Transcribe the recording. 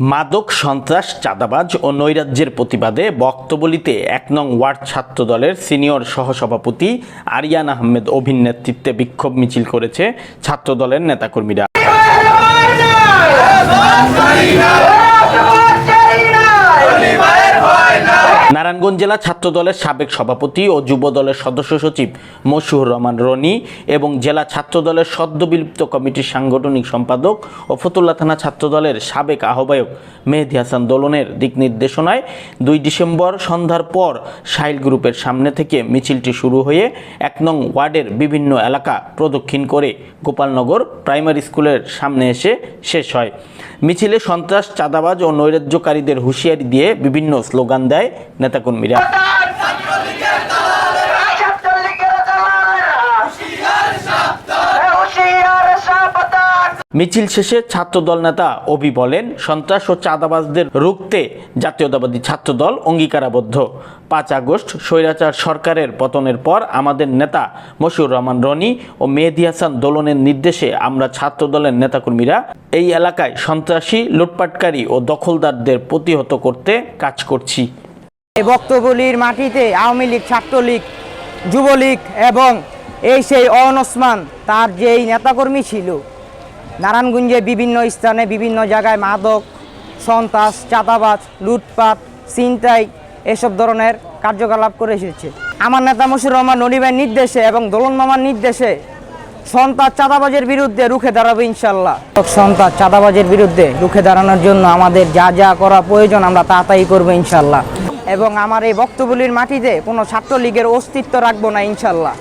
মাদক, সন্ত্রাস, চাঁদাবাজ ও নৈরাজ্যের প্রতিবাদে বক্তবলিতে এক নং ওয়ার্ড ছাত্র দলের সিনিয়র সহসভাপতি আরিয়ান আহমেদ অভিন নেতৃত্বে বিক্ষোভ মিছিল করেছে ছাত্র দলের নেতাকর্মীরা। নারায়ণগঞ্জ জেলা ছাত্র দলের সাবেক সভাপতি ও যুব দলের সদস্য সচিব মশিউর রহমান রনি এবং জেলা ছাত্র দলের সদ্য বিলুপ্ত কমিটির সাংগঠনিক সম্পাদক ও ফতুল্লা থানা ছাত্র দলের সাবেক আহ্বায়ক মেহেদি হাসান দোলনের দিক নির্দেশনায় দুই ডিসেম্বর সন্ধ্যার পর সাইল গ্রুপের সামনে থেকে মিছিলটি শুরু হয়ে এক নং ওয়ার্ডের বিভিন্ন এলাকা প্রদক্ষিণ করে গোপালনগর প্রাইমারি স্কুলের সামনে এসে শেষ হয়। মিছিলে সন্ত্রাস, চাঁদাবাজ ও নৈরাজ্যকারীদের হুঁশিয়ারি দিয়ে বিভিন্ন স্লোগান দেয় নেতাকর্মীরা মিছিল শেষে ছাত্রদল নেতা অভি বলেন, সন্ত্রাস ও চাঁদাবাজদের রুখতে জাতীয়তাবাদী ছাত্রদল অঙ্গীকারাবদ্ধ। পাঁচ আগস্ট স্বৈরাচার সরকারের পতনের পর আমাদের নেতা মশিউর রহমান রনি ও মেহেদি হাসান দোলনের নির্দেশে আমরা ছাত্রদলের নেতাকর্মীরা এই এলাকায় সন্ত্রাসী, লুটপাটকারী ও দখলদারদের প্রতিহত করতে কাজ করছি। এই বক্তব্যলির মাটিতে আওয়ামী লীগ, ছাত্রলীগ, যুবলীগ এবং এই সেই অন ওসমান, তার যেই নেতাকর্মী ছিল, নারায়ণগঞ্জে বিভিন্ন স্থানে, বিভিন্ন জায়গায় মাদক, সন্ত্রাস, চাঁদাবাজ, লুটপাট, ছিনতাই এসব ধরনের কার্যকলাপ করে এসেছে। আমার নেতা মশুর রহমান ননিবের নির্দেশে এবং দোলন মামার নির্দেশে সন্ত্রাস, চাঁদাবাজের বিরুদ্ধে রুখে দাঁড়াবে ইনশাল্লাহ সন্ত্রাস, চাঁদাবাজের বিরুদ্ধে রুখে দাঁড়ানোর জন্য আমাদের যা যা করা প্রয়োজন আমরা তাড়াতাড়ি করব ইনশাল্লাহ এবং আমার এই বক্তব্যলির মাটিতে কোনো ছাত্রলীগের অস্তিত্ব রাখব না ইনশাল্লাহ।